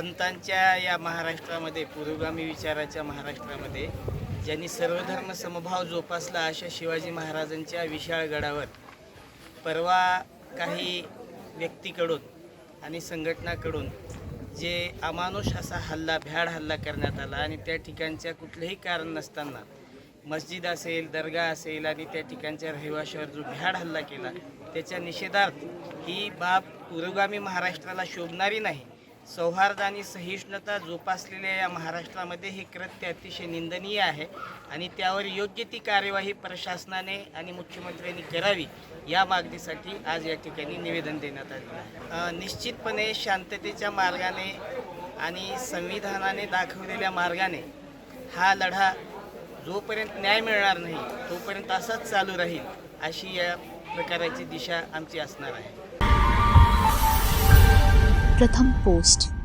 संतांच्या या महाराष्ट्रामध्ये पुरोगामी विचाराच्या महाराष्ट्रामध्ये ज्यांनी सर्वधर्म समभाव जोपासला अशा शिवाजी महाराजांच्या विशाळ गडावर परवा काही व्यक्तीकडून आणि संघटनाकडून जे अमानुष असा हल्ला भ्याड हल्ला करण्यात आला आणि त्या ठिकाणच्या कुठलंही कारण नसताना मस्जिद असेल दर्गा असेल आणि त्या ठिकाणच्या रहिवाशावर जो भ्याड हल्ला केला त्याच्या निषेधार्थ ही बाब पुरोगामी महाराष्ट्राला शोभणारी नाही. सौहार्द आणि सहिष्णुता जोपासलेल्या या महाराष्ट्रामध्ये हे कृत्य अतिशय निंदनीय आहे आणि त्यावर योग्य ती कार्यवाही प्रशासनाने आणि मुख्यमंत्र्यांनी करावी या मागणीसाठी आज या ठिकाणी निवेदन देण्यात आले निश्चितपणे शांततेच्या मार्गाने आणि संविधानाने दाखवलेल्या मार्गाने हा लढा जोपर्यंत न्याय मिळणार नाही तोपर्यंत असाच चालू राहील अशी या प्रकाराची दिशा आमची असणार आहे. प्रथम पोस्ट.